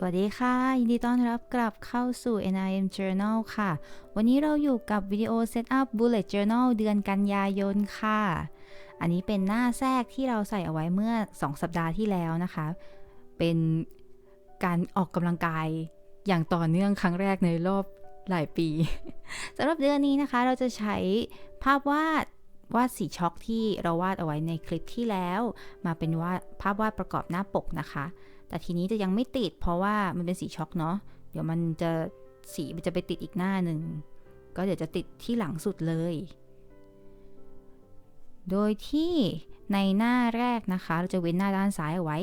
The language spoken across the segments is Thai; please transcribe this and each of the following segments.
สวัสดีค่ะ ยินดีต้อนรับกลับเข้าสู่ NIM Journal ค่ะ วันนี้เราอยู่กับวิดีโอ Setup Bullet Journal เดือนกันยายนค่ะ อันนี้เป็นหน้าแทรกที่เราใส่เอาไว้เมื่อ 2 สัปดาห์ที่แล้วนะคะ เป็นการออกกำลังกายอย่างต่อเนื่องครั้งแรกในรอบหลายปี สำหรับเดือนนี้นะคะเราจะใช้ภาพวาดวาดสีช็อกที่เราวาดเอาไว้ในคลิปที่แล้ว มาเป็นวาดภาพวาดประกอบหน้าปกนะคะ แต่ทีนี้จะยังไม่ติดเพราะว่ามันเป็นสีช็อกเนาะ เดี๋ยวมันจะสีมันจะไปติดอีกหน้าหนึ่ง ก็เดี๋ยวจะติดที่หลังสุดเลย โดยที่ในหน้าแรกนะคะ เราจะเว้นหน้าด้านซ้ายเอาไว้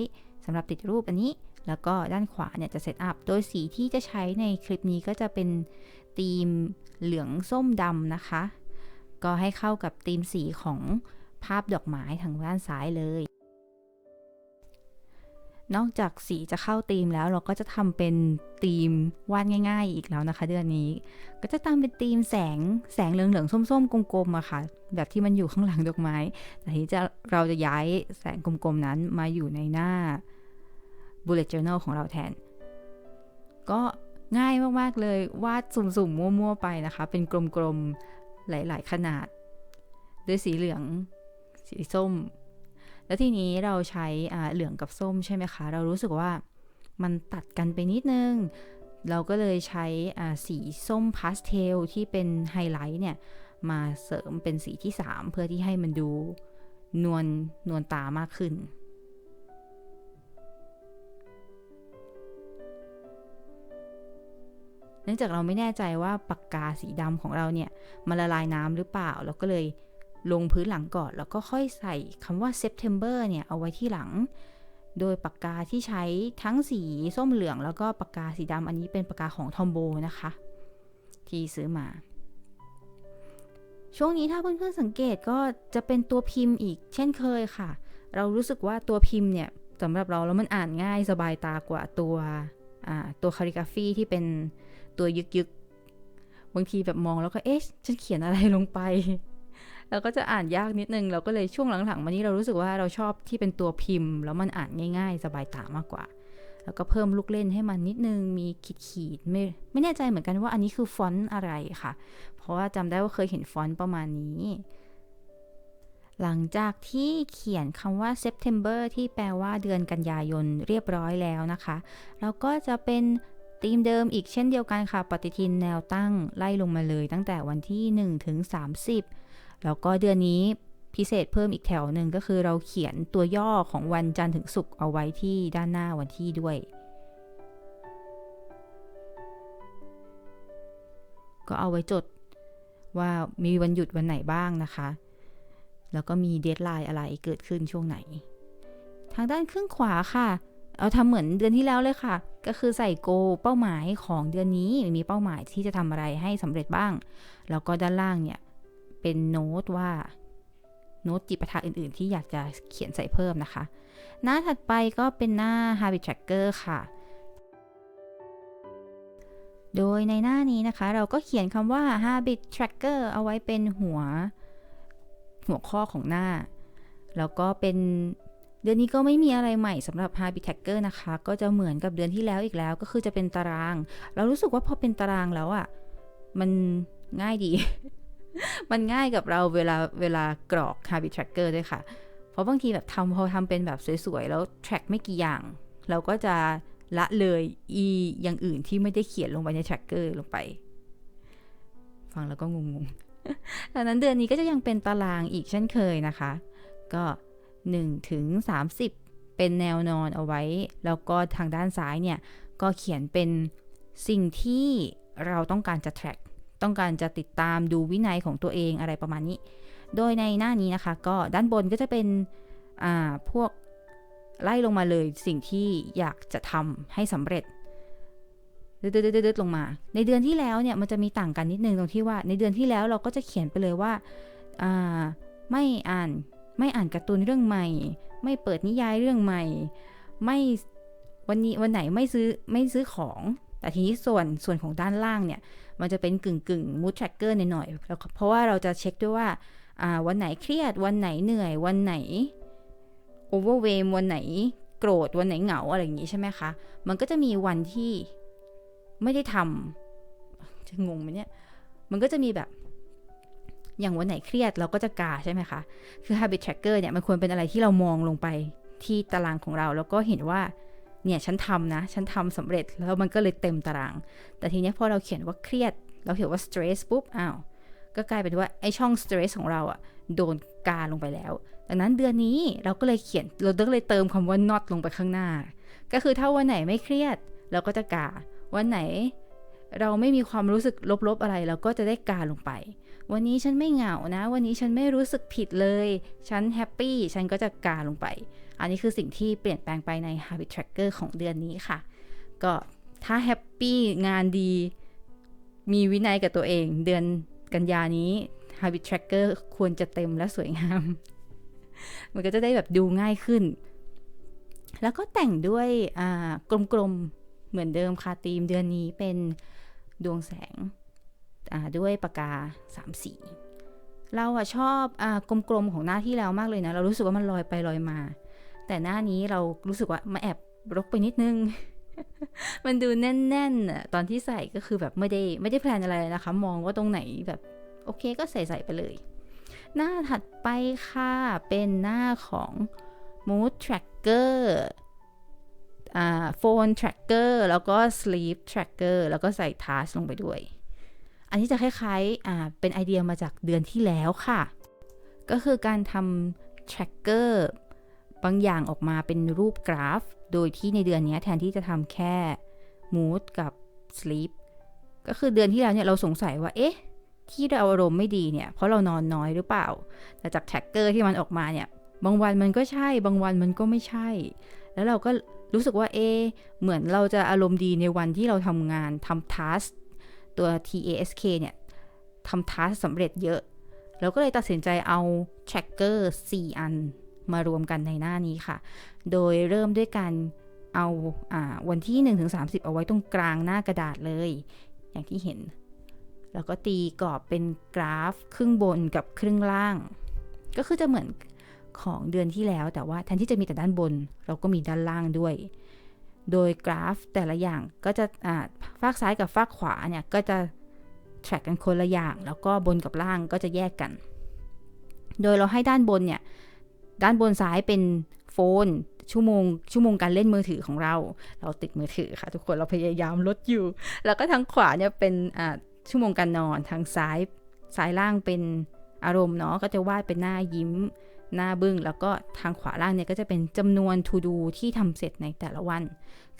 สำหรับติดรูปอันนี้ แล้วก็ด้านขวาเนี่ยจะเซตอัพ โดยสีที่จะใช้ในคลิปนี้ก็จะเป็นธีมเหลืองส้มดำนะคะ ก็ให้เข้ากับธีมสีของภาพดอกไม้ทางด้านซ้ายเลย นอกจากสีจะเข้าธีมแล้วเราก็จะทำเป็นธีมวาดง่าย ๆ อีกแล้วนะคะ เดือนนี้ ก็จะตามเป็นธีมแสงแสงเหลืองๆส้มๆกลมๆอะค่ะ แบบที่มันอยู่ข้างหลังดอกไม้แต่ทีนี้จะเราจะย้ายแสงกลมๆนั้นมาอยู่ในหน้า bullet journal ของเราแทน ก็ง่ายมากๆเลยวาดสุ่มๆมั่วๆไปนะคะ เป็นกลมๆหลาย ๆ ขนาด ด้วยสีเหลือง สีส้ม แล้วทีนี้เราใช้เหลืองกับส้มใช่ไหมคะ เรารู้สึกว่ามันตัดกันไปนิดนึง เราก็เลยใช้สีส้มพาสเทลที่เป็นไฮไลท์เนี่ย มาเสริมเป็นสีที่ 3 เพื่อที่ให้มันดูนวลนวลตามากขึ้นเนื่องจากเราไม่แน่ใจว่าปากกาสีดำของเราเนี่ยมันละลายน้ำหรือเปล่า เราก็เลย ลงพื้นหลังก่อน แล้วก็ค่อยใส่คำว่า September เนี่ย เอาไว้ที่หลัง โดยปากกาที่ใช้ทั้งสีส้มเหลืองแล้วก็ปากกาสีดำอันนี้เป็นปากกาของทอมโบนะคะ ที่ซื้อมา ช่วงนี้ถ้าเพื่อนๆสังเกตก็จะเป็นตัวพิมพ์อีกเช่นเคยค่ะ เรารู้สึกว่าตัวพิมพ์เนี่ยสำหรับเราแล้วมันอ่านง่ายสบายตากว่าตัวตัวคาลิกราฟีที่เป็นตัวยึกๆบางทีแบบมองแล้วก็เอ๊ะฉันเขียนอะไรลงไป เราก็จะอ่านยากนิดนึง เราก็เลยช่วงหลังๆมานี้เรารู้สึกว่าเราชอบที่เป็นตัวพิมพ์ แล้วมันอ่านง่าย ๆ สบายตามากกว่า แล้วก็เพิ่มลูกเล่นให้มันนิดนึง มีขีดขีดไม่ไม่แน่ใจเหมือนกันว่าอันนี้คือฟอนต์อะไรค่ะ เพราะว่าจำได้ว่าเคยเห็นฟอนต์ประมาณนี้ หลังจากที่เขียนคำว่า September ที่แปลว่าเดือนกันยายนเรียบร้อยแล้วนะคะ แล้วก็จะเป็นธีมเดิมอีกเช่นเดียวกันค่ะ ปฏิทินแนวตั้งไล่ลงมาเลยตั้งแต่วันที่ 1 ถึง 30 แล้วก็เดือนนี้พิเศษเพิ่มอีกแถวหนึ่งก็คือเราเขียนตัวย่อของวันจันทร์ถึงศุกร์เอาไว้ที่ด้านหน้าวันที่ด้วย ก็เอาไว้จดว่ามีวันหยุดวันไหนบ้างนะคะ แล้วก็มีเดทไลน์อะไรเกิดขึ้นช่วงไหน ทางด้านครึ่งขวาค่ะ เอาทำเหมือนเดือนที่แล้วเลยค่ะ ก็คือใส่โกเป้าหมายของเดือนนี้มีเป้าหมายที่จะทำอะไรให้สำเร็จบ้าง แล้วก็ด้านล่างเนี่ย เป็นโน้ตว่าโน้ตจิปาถะอื่นๆ ที่อยากจะเขียนใส่เพิ่มนะคะ หน้าถัดไปก็เป็นหน้า habit tracker ค่ะ โดยในหน้านี้นะคะ เราก็เขียนคำว่า habit tracker เอาไว้เป็นหัว หัวข้อของหน้า แล้วก็เป็นเดือนนี้ก็ไม่มีอะไรใหม่สำหรับ habit tracker นะคะ ก็จะเหมือนกับเดือนที่แล้วอีกแล้ว ก็คือจะเป็นตาราง เรารู้สึกว่าพอเป็นตารางแล้วอะ่ะ มันง่ายดี มันง่ายกับเราเวลาเวลากรอก habit tracker ด้วยค่ะ เพราะบางทีแบบทำพอทำเป็นแบบสวยๆ แล้ว track ไม่กี่อย่าง เราก็จะละเลยอีอย่างอื่นที่ไม่ได้เขียนลงไปใน tracker ลงไป ฟังแล้วก็งงๆดังนั้นเดือนนี้ก็จะยังเป็นตารางอีกเช่นเคยนะคะ ก็1ถึง30 เป็นแนวนอนเอาไว้ แล้วก็ทางด้านซ้ายเนี่ย ก็เขียนเป็นสิ่งที่เราต้องการจะ track ต้องการจะติดตามดูวินัยของตัวเองอะไรประมาณนี้ โดยในหน้านี้นะคะ ก็ด้านบนก็จะเป็นพวกไล่ลงมาเลยสิ่งที่อยากจะทำให้สำเร็จดืดๆลงมา ในเดือนที่แล้วเนี่ยมันจะมีต่างกันนิดนึงตรงที่ว่า ในเดือนที่แล้วเราก็จะเขียนไปเลยว่าไม่อ่านไม่อ่านการ์ตูนเรื่องใหม่ ไม่เปิดนิยายเรื่องใหม่ ไม่วันนี้วันไหนไม่ซื้อไม่ซื้อของ แต่ทีนี้ส่วนส่วนของด้านล่างเนี่ย มันจะเป็นกึ่งกึ่งมูดแทร็กเกอร์หน่อยๆเพราะว่าเราจะเช็คด้วยว่าวันไหนเครียด วันไหนเหนื่อย วันไหนโอเวอร์เวมวันไหนโกรธ วันไหนเหงาอะไรอย่างงี้ใช่ไหมคะ มันก็จะมีวันที่ไม่ได้ทำจะงงไหมเนี่ย มันก็จะมีแบบอย่างวันไหนเครียดเราก็จะกาใช่ไหมคะ คือ habit tracker เนี่ยมันควรเป็นอะไรที่เรามองลงไปที่ตารางของเรา แล้วก็เห็นว่า เนี่ยฉันทำนะ ฉันทำสำเร็จแล้วมันก็เลยเต็มตาราง แต่ทีเนี้ยพอเราเขียนว่าเครียด เราเขียนว่า stress ปุ๊บอ้าวก็กลายเป็นว่าไอช่อง stress ของเราอะโดนกาลงไปแล้วดังนั้นเดือนนี้เราก็เลยเขียนเราก็เลยเติมคำว่า not ลงไปข้างหน้า ก็คือถ้าวันไหนไม่เครียด เราก็จะกาวันไหนเราไม่มีความรู้สึกลบๆอะไร เราก็จะได้กาลงไป วันนี้ฉันไม่เหงานะ วันนี้ฉันไม่รู้สึกผิดเลย ฉันแฮปปี้ ฉันก็จะกาลงไป อันนี้คือสิ่งที่เปลี่ยนแปลงไปใน habit tracker ของเดือนนี้ค่ะ ก็ถ้าแฮปปี้งานดี มีวินัยกับตัวเอง เดือนกันยานี้ habit tracker ควรจะเต็มและสวยงาม มันก็จะได้แบบดูง่ายขึ้น แล้วก็แต่งด้วยกลมๆ เหมือนเดิมค่ะธีมเดือนนี้เป็นดวงแสงด้วยปากกาสามสี เราอะชอบอกลมๆ ของหน้าที่แล้วมากเลยนะ เรารู้สึกว่ามันลอยไปลอยมา แต่หน้านี้เรารู้สึกว่ามาแอบรกไปนิดนึง มันดูแน่นๆอะตอนที่ใส่ก็คือแบบไม่ได้ไม่ได้แพลนอะไรนะคะ มองว่าตรงไหนแบบโอเคก็ใส่ใส่ไปเลย หน้าถัดไปค่ะ เป็นหน้าของ mood tracker อ่า phone tracker แล้วก็ sleep tracker แล้วก็ใส่ task ลงไปด้วย อันนี้จะคล้ายๆอ่าเป็นไอเดียมาจากเดือนที่แล้วค่ะ ก็คือการทำ tracker บางอย่างออกมาเป็นรูปกราฟ โดยที่ในเดือนนี้แทนที่จะทำแค่ mood กับ sleep ก็คือเดือนที่แล้วเนี่ยเราสงสัยว่า เอ๊ะ ที่เราอารมณ์ไม่ดีเนี่ย เพราะเรานอนน้อยหรือเปล่า แต่จากแท็กเกอร์ที่มันออกมาเนี่ย บางวันมันก็ใช่ บางวันมันก็ไม่ใช่ แล้วเราก็รู้สึกว่า เอเหมือนเราจะอารมณ์ดีในวันที่เราทำงานทำทัสตัว task เนี่ยทำทัสสำเร็จเยอะ เราก็เลยตัดสินใจเอา tracker 4อัน มารวมกันในหน้านี้ค่ะ โดยเริ่มด้วยการเอาอวันที่ 1-30 เอาไว้ตรงกลางหน้ากระดาษเลย อย่างที่เห็น แล้วก็ตีกรอบเป็นกราฟครึ่งบนกับครึ่งล่าง ก็คือจะเหมือนของเดือนที่แล้วแต่ว่าแทนที่จะมีแต่ด้านบน เราก็มีด้านล่างด้วย โดยกราฟแต่ละอย่างก็จะฝากซ้ายกับฝากขวาเนี่ยก็จะ track กันคนละอย่าง แล้วก็บนกับล่างก็จะแยกกัน โดยเราให้ด้านบนเนี่ย ด้านบนซ้ายเป็นโฟน ชั่วโมง ชั่วโมงการเล่นมือถือของเรา เราติดมือถือค่ะ ทุกคนเราพยายามลดอยู่ แล้วก็ทางขวาเนี่ยเป็นชั่วโมงการนอนทางซ้ายซ้ายล่างเป็นอารมณ์เนาะก็จะวาดเป็นหน้ายิ้มหน้าบึง้งแล้วก็ทางขวาล่างเนี่ยก็จะเป็นจำนวน to do ที่ทำเสร็จในแต่ละวัน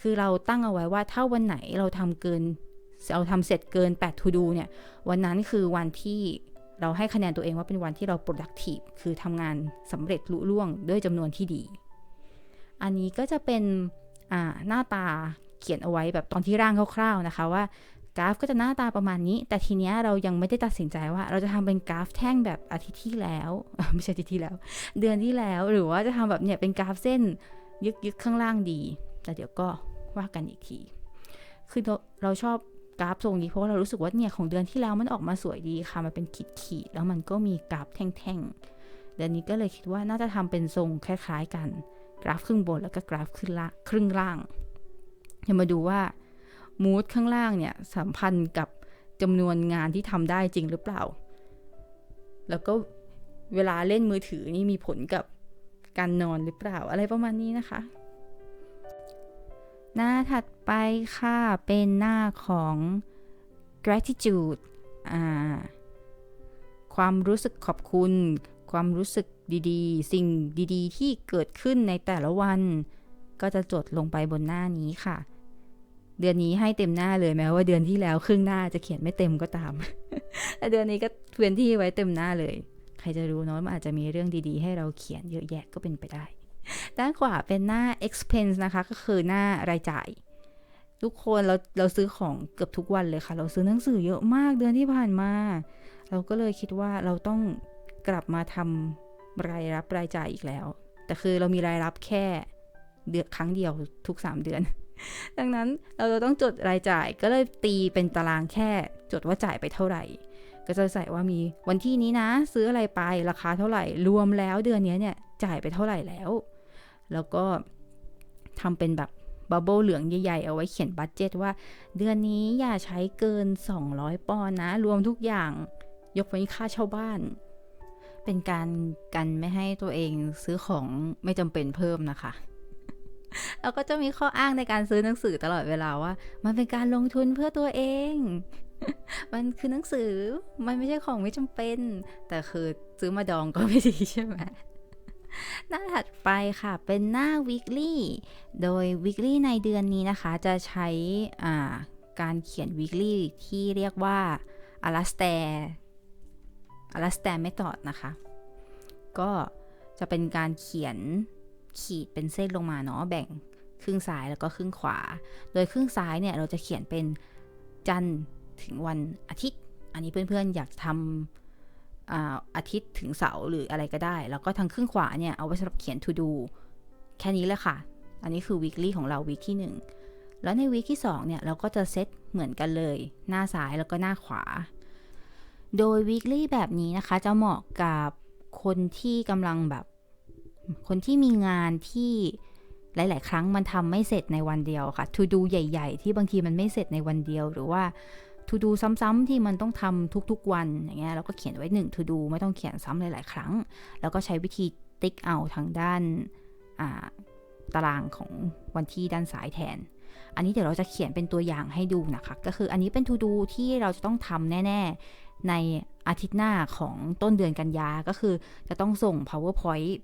คือเราตั้งเอาไว้ว่าถ้าวันไหนเราทำเกิน เราทำเสร็จเกิน8 to do เนี่ย วันนั้นคือวันที่ เราให้คะแนนตัวเองว่าเป็นวันที่เรา productive คือทำงานสำเร็จลุล่วงด้วยจำนวนที่ดี อันนี้ก็จะเป็นหน้าตาเขียนเอาไว้แบบตอนที่ร่างคร่าว ๆนะคะว่ากราฟก็จะหน้าตาประมาณนี้ แต่ทีเนี้ยเรายังไม่ได้ตัดสินใจว่า เราจะทำเป็นกราฟแท่งแบบอาทิตย์ที่แล้ว ไม่ใช่อาทิตย์ที่แล้ว เดือนที่แล้ว หรือว่าจะทำแบบเนี่ยเป็นกราฟเส้นยึกยึกข้างล่างดี แต่เดี๋ยวก็ว่ากันอีกที คือเราชอบ กราฟทรงนี้เพราะว่าเรารู้สึกว่าเนี่ยของเดือนที่แล้วมันออกมาสวยดีค่ะ มันเป็นขีดขีดแล้วมันก็มีกราฟแท่งๆเดือนนี้ก็เลยคิดว่าน่าจะทำเป็นทรงคล้าย ๆ กัน กราฟครึ่งบนแล้วก็กราฟขึ้นละครึ่งล่างเดี๋ยวมาดูว่ามูดข้างล่างเนี่ยสัมพันธ์กับจำนวนงานที่ทำได้จริงหรือเปล่า แล้วก็เวลาเล่นมือถือนี่มีผลกับการนอนหรือเปล่าอะไรประมาณนี้นะคะ หน้าถัดไปค่ะเป็นหน้าของ gratitude ความรู้สึกขอบคุณ ความรู้สึกดีๆ สิ่งดีๆ ที่เกิดขึ้นในแต่ละวัน ก็จะจดลงไปบนหน้านี้ค่ะ เดือนนี้ให้เต็มหน้าเลยแม้ว่าเดือนที่แล้วครึ่งหน้าจะเขียนไม่เต็มก็ตาม แต่เดือนนี้ก็เว้นที่ไว้เต็มหน้าเลย ใครจะรู้เนาะมันอาจจะมีเรื่องดีๆ ให้เราเขียนเยอะแยะก็เป็นไปได้ ด้านขวาเป็นหน้า expense นะคะ ก็คือหน้ารายจ่าย ทุกคนเราเราซื้อของเกือบทุกวันเลยค่ะ เราซื้อหนังสือเยอะมากเดือนที่ผ่านมา เราก็เลยคิดว่าเราต้องกลับมาทำรายรับรายจ่ายอีกแล้ว แต่คือเรามีรายรับแค่เดือนครั้งเดียวทุก 3 เดือน ดังนั้นเราจะต้องจดรายจ่ายก็เลยตีเป็นตารางแค่จดว่าจ่ายไปเท่าไหร่ ก็จะใส่ว่ามีวันที่นี้นะ ซื้ออะไรไปราคาเท่าไหร่ รวมแล้วเดือนนี้เนี่ยจ่ายไปเท่าไหร่แล้ว แล้วก็ทำเป็นแบบบับเบิลเหลืองใหญ่ๆ เอาไว้เขียนบัตเจตว่า เดือนนี้อย่าใช้เกิน 200 ปอนนะ รวมทุกอย่าง ยกเว้นค่าเช่าบ้าน เป็นการกันไม่ให้ตัวเองซื้อของไม่จำเป็นเพิ่มนะคะแล้วก็จะมีข้ออ้างในการซื้อหนังสือตลอดเวลาว่า มันเป็นการลงทุนเพื่อตัวเอง มันคือหนังสือ มันไม่ใช่ของไม่จำเป็น แต่คือซื้อมาดองก็ไม่ดีใช่ไหม หน้าถัดไปค่ะเป็นหน้า weekly โดย weekly ในเดือนนี้นะคะ จะใช้การเขียน weekly ที่เรียกว่า alastair alastair method นะคะ ก็จะเป็นการเขียนขีดเป็นเส้นลงมาเนาะแบ่งครึ่งซ้ายแล้วก็ครึ่งขวา โดยครึ่งซ้ายเนี่ยเราจะเขียนเป็นจันทร์ถึงวันอาทิตย์ อันนี้เพื่อนๆอยากทำ อาทิตย์ถึงเสาร์หรืออะไรก็ได้ แล้วก็ทางครึ่งขวาเนี่ย เอาไว้สำหรับเขียน to do แค่นี้แหละค่ะ อันนี้คือ weekly ของเรา week ที่ 1 แล้วใน week ที่ 2 เนี่ย เราก็จะเซตเหมือนกันเลย หน้าซ้ายแล้วก็หน้าขวา โดย weekly แบบนี้นะคะ จะเหมาะกับคนที่กำลังแบบ คนที่มีงานที่หลาย ๆ ครั้งมันทำไม่เสร็จในวันเดียวค่ะ to do ใหญ่ ๆ ที่บางทีมันไม่เสร็จในวันเดียวหรือว่า to do ซ้ำๆที่มันต้องทำทุกๆวันอย่างเงี้ยเราก็เขียนไว้1 to do ไม่ต้องเขียนซ้ำหลายๆ ครั้ง แล้วก็ใช้วิธีติ๊กเอาทางด้านตารางของวันที่ด้านซ้ายแทน อันนี้เดี๋ยวเราจะเขียนเป็นตัวอย่างให้ดูนะคะ ก็คืออันนี้เป็น to do ที่เราจะต้องทำแน่ ๆ ในอาทิตย์หน้าของต้นเดือนกันยา ก็คือจะต้องส่ง powerpoint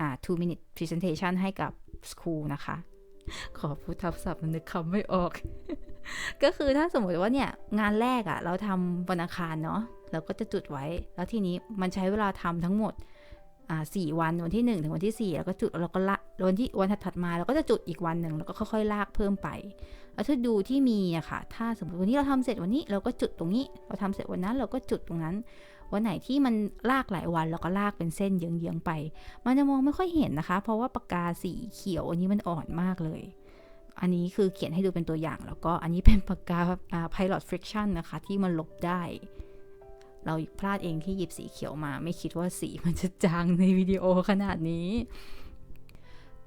อ่า two minute presentation ให้กับ school นะคะ ขอพูดทับศัพท์นึกคำไม่ออก ก็คือถ้าสมมติว่าเนี่ยงานแรกอะ่ะ เราทำวันอังคารเนาะเราก็จะจุดไว้ แล้วทีนี้มันใช้เวลาทำทั้งหมดอ่าสี่วันวันที่ 1 ถึงวันที่ 4 แล้วก็จุดแล้วก็ละวันที่วันถัดมาเราก็จะจุดอีกวันหนึ่งแล้วก็ค่อยๆ ลากเพิ่มไป แล้วถ้าดูที่มีอะค่ะ ถ้าสมมติวันนี้เราทำเสร็จวันนี้เราก็จุดตรงนี้ เราทำเสร็จวันนั้นเราก็จุดตรงนั้น วันไหนที่มันลากหลายวันเราก็ลากเป็นเส้นเยื้องๆไป มันจะมองไม่ค่อยเห็นนะคะ เพราะว่าปากกาสีเขียวอันนี้มันอ่อนมากเลย อันนี้คือเขียนให้ดูเป็นตัวอย่าง แล้วก็อันนี้เป็นปากกา Pilot Friction นะคะ ที่มันลบได้ เราพลาดเองที่หยิบสีเขียวมา ไม่คิดว่าสีมันจะจางในวิดีโอขนาดนี้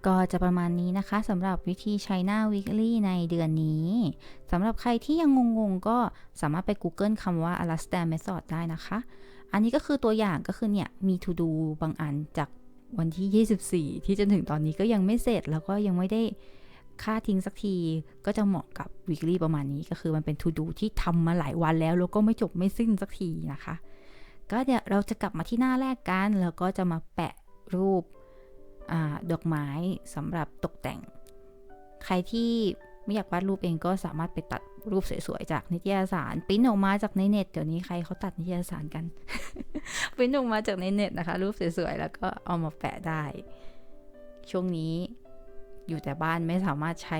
ก็จะประมาณนี้นะคะสำหรับวิธีใช้หน้า weekly ในเดือนนี้สำหรับใครที่ยังงงๆ ก็สามารถไป Google คำว่า Alastair Method ได้นะคะ อันนี้ก็คือตัวอย่างก็คือเนี่ยมี to do บางอันจากวันที่ 24 ที่จนถึงตอนนี้ก็ยังไม่เสร็จแล้วก็ยังไม่ได้ ค่าทิ้งสักทีก็จะเหมาะกับ weekly ประมาณนี้ก็คือมันเป็น to do ที่ทำมาหลายวันแล้ว แล้วก็ไม่จบไม่สิ้นสักทีนะคะ ก็เดี๋ยวเราจะกลับมาที่หน้าแรกกัน แล้วก็จะมาแปะรูปอดอกไม้สำหรับตกแต่ง ใครที่ไม่อยากวาดรูปเองก็สามารถไปตัดรูปสวยๆจากนิตยสารปริ้นออกมาจากในเน็ตเดี๋ยวนี้ใครเขาตัดนิตยสารกันปริ้นออกมาจากในเน็ตนะคะ รูปสวยๆแล้วก็เอามาแปะได้ ช่วงนี้ อยู่แต่บ้านไม่สามารถใช้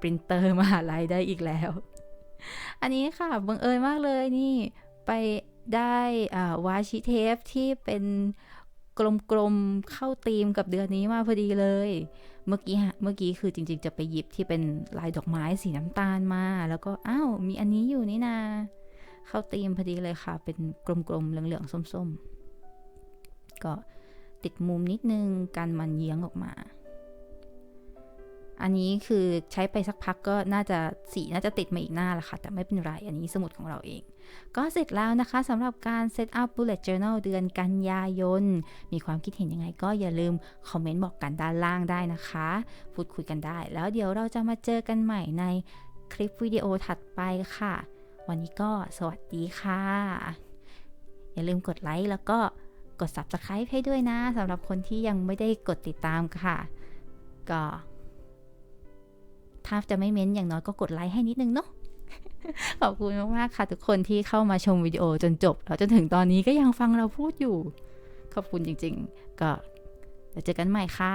ปรินเตอร์มาลัยได้อีกแล้ว อันนี้ค่ะบังเอิญมากเลยนี่ไปได้วาชิเทปที่เป็นกลมๆเข้าธีมกับเดือนนี้มาพอดีเลย เมื่อกี้เมื่อกี้คือจริง ๆ จะไปหยิบที่เป็นลายดอกไม้สีน้ำตาลมา แล้วก็อ้าวมีอันนี้อยู่นี่นาเข้าธีมพอดีเลยค่ะ เป็นกลมๆเหลืองๆส้มๆ ก็ติดมุมนิดนึงกันมันเยี้ยงออกมา อันนี้คือใช้ไปสักพักก็น่าจะสีน่าจะติดมาอีกหน้าละค่ะ แต่ไม่เป็นไร อันนี้สมุดของเราเอง ก็เสร็จแล้วนะคะสำหรับการเซตอัพ bullet journal เดือนกันยายน มีความคิดเห็นยังไงก็อย่าลืม คอมเมนต์บอกกันด้านล่างได้นะคะ พูดคุยกันได้ แล้วเดี๋ยวเราจะมาเจอกันใหม่ในคลิปวิดีโอถัดไปค่ะ วันนี้ก็สวัสดีค่ะ อย่าลืมกดไลค์แล้วก็กด subscribe ให้ด้วยนะสำหรับคนที่ยังไม่ได้กดติดตามค่ะ ก็ ถ้าจะไม่เม้นอย่างน้อยก็กดไลค์ให้นิดนึงเนาะขอบคุณมากๆค่ะ ทุกคนที่เข้ามาชมวิดีโอจนจบแล้วจนถึงตอนนี้ก็ยังฟังเราพูดอยู่ ขอบคุณจริง ๆ ก็เดี๋ยวเจอกันใหม่ค่ะ